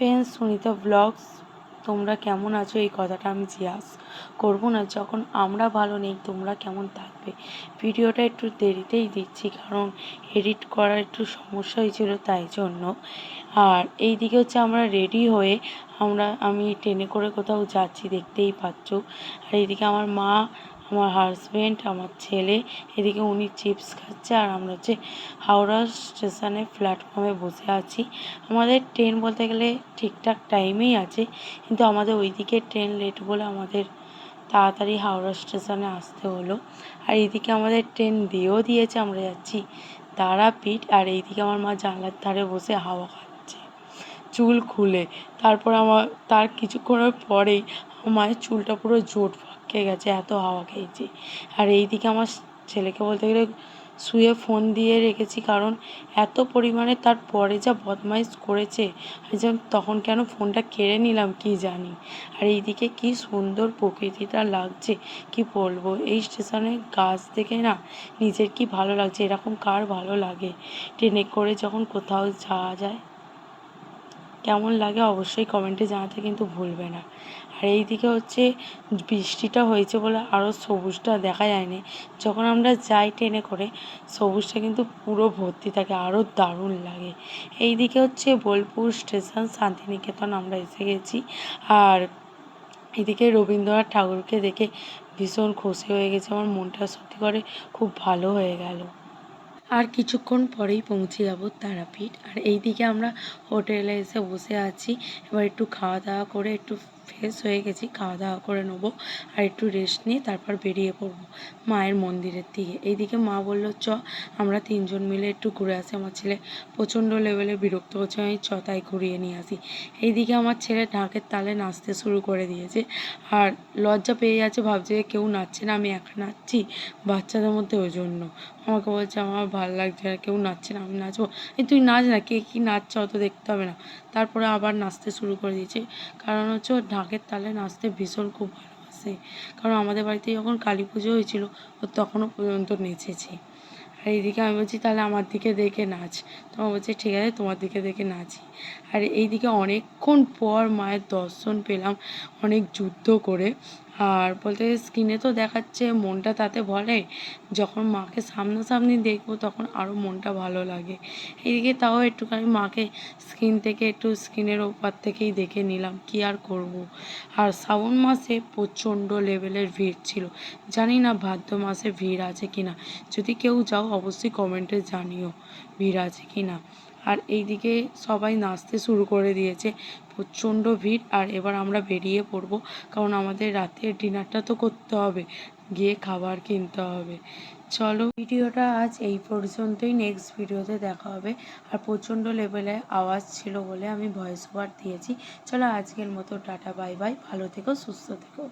Friends Sunita blogs তোমরা কেমন আছো? এই কথাটা আমি জিজ্ঞাস করব না। যখন আমরা ভালো নেই, তোমরা কেমন থাকবে? ভিডিওটা একটু দেরিতেই দিচ্ছি, কারণ এডিট করার একটু সমস্যা হয়েছিল তাই জন্য। আর এই দিকে হচ্ছে আমরা রেডি হয়ে আমরা, আমি ট্রেনে করে কোথাও যাচ্ছি, দেখতেই পাচ্ছ। আর এইদিকে আমার মা আমার হাজব্যান্ড আমার ছেলে, এদিকে উনি চিপস খাচ্ছে আর আমরা হচ্ছে হাওড়া স্টেশনে প্ল্যাটফর্মে বসে আছি। আমাদের ট্রেন বলতে গেলে ঠিকঠাক টাইমেই আছে, কিন্তু আমাদের ওইদিকে ট্রেন লেট বলে আমাদের তাড়াতাড়ি হাওড়া স্টেশনে আসতে হলো। আর এইদিকে আমাদের ট্রেন দিয়েও দিয়েছে, আমরা যাচ্ছি তারাপীঠ আর এইদিকে আমার মা জানলার ধারে বসে হাওয়া খাচ্ছে, চুল খুলে। তারপর আমার, তার কিছুক্ষণের পরেই আমার মায়ের চুলটা পুরো জোট পাকে গেছে, এত হাওয়া খেয়েছি। আর এই দিকে আমার ছেলেকে বলতে গেলে শুয়ে ফোন দিয়ে রেখেছি, কারণ এত পরিমাণে তার পরে যা বদমাইশ করেছে যেন তখন কেন ফোনটা কেড়ে নিলাম কি জানি। আর এইদিকে কি সুন্দর প্রকৃতিটা লাগছে, কি বলব? এই স্টেশনে গাছ দেখে না নিজের কি ভালো লাগছে, এরকম কার ভালো লাগে? ট্রেনে করে যখন কোথাও যাওয়া যায় কেমন লাগে অবশ্যই কমেন্টে জানাতে কিন্তু ভুলবে না। আর এইদিকে হচ্ছে বৃষ্টিটা হয়েছে বলে আরও সবুজটা দেখা যায়নি। যখন আমরা যাই ট্রেনে করে, সবুজটা কিন্তু পুরো ভর্তি থাকে আরও দারুণ লাগে। এইদিকে হচ্ছে বোলপুর স্টেশন, শান্তিনিকেতন আমরা এসে গেছি। আর এদিকে রবীন্দ্রনাথ ঠাকুরকে দেখে ভীষণ খুশি হয়ে গেছে। আমার মনটা সত্যি করে খুব ভালো হয়ে গেল। আর কিছুক্ষণ পরেই পৌঁছে যাব তারাপীঠ। আর এইদিকে আমরা হোটেলে এসে বসে আছি। এবার একটু খাওয়া দাওয়া করে একটু ফ্রেশ হয়ে গেছি, খাওয়া দাওয়া করে নেব আর একটু রেস্ট নিয়ে তারপর বেরিয়ে পড়ব মায়ের মন্দিরের দিকে। এইদিকে মা বলল, চ, আমরা তিনজন মিলে একটু ঘুরে আসি। আমার ছেলে প্রচণ্ড লেভেলে বিরক্ত হচ্ছে। আমি চ, তাই ঘুরিয়ে নিয়ে আসি। এইদিকে আমার ছেলে ঢাকের তালে নাচতে শুরু করে দিয়েছে আর লজ্জা পেয়ে যাচ্ছে। ভাবছে যে কেউ নাচছে না, আমি একা নাচছি বাচ্চাদের মধ্যে ওই জন্য। আমাকে বলছে, আমার ভালো লাগছে আর কেউ নাচছে না, আমি নাচবো। এই তুই নাচ না, কে কী নাচছে অত দেখতে হবে না। তারপরে আবার নাচতে শুরু করে দিয়েছে। কারণ হচ্ছে ও ঢাকের তালে নাচতে ভীষণ খুব ভালোবাসে। কারণ আমাদের বাড়িতে যখন কালী পুজো হয়েছিল, ও তখনও পর্যন্ত নেচেছে। আর এইদিকে আমি বলছি, তাহলে আমার দিকে দেখে নাচ। তখন বলছে, ঠিক আছে, তোমার দিকে দেখে নাচি। আর এইদিকে অনেকক্ষণ পর মায়ের দর্শন পেলাম, অনেক যুদ্ধ করে। আর বলতে স্ক্রিনে তো দেখাচ্ছে, মনটা তাতে বলে যখন মাকে সামনাসামনি দেখব, তখন আরও মনটা ভালো লাগে। এইদিকে তাও একটুখানি মাকে স্ক্রিন থেকে একটু স্ক্রিনের ওপার থেকেই দেখে নিলাম কি আর করব। আর শ্রাবণ মাসে প্রচণ্ড লেভেলের ভিড় ছিল। জানি না ভাদ্র মাসে ভিড় আছে কি না। যদি কেউ যাও, অবশ্যই কমেন্টে জানিও ভিড় আছে কি না। আর এইদিকে সবাই নাচতে শুরু করে দিয়েছে। প্রচণ্ড ভিড়। আর এবার আমরা বেরিয়ে পড়ব। কারণ আমাদের রাতের ডিনারটা তো করতে হবে। গিয়ে খাবার কিনতে হবে। চলো ভিডিওটা আজ এই পর্যন্তই। নেক্সট ভিডিওতে দেখা হবে। আর প্রচণ্ড লেভেলে আওয়াজ ছিল বলে আমি ভয়েস ওভার দিয়েছি। চলো আজকের মতো টাটা বাই বাই ভালো থেকো, সুস্থ থেকো।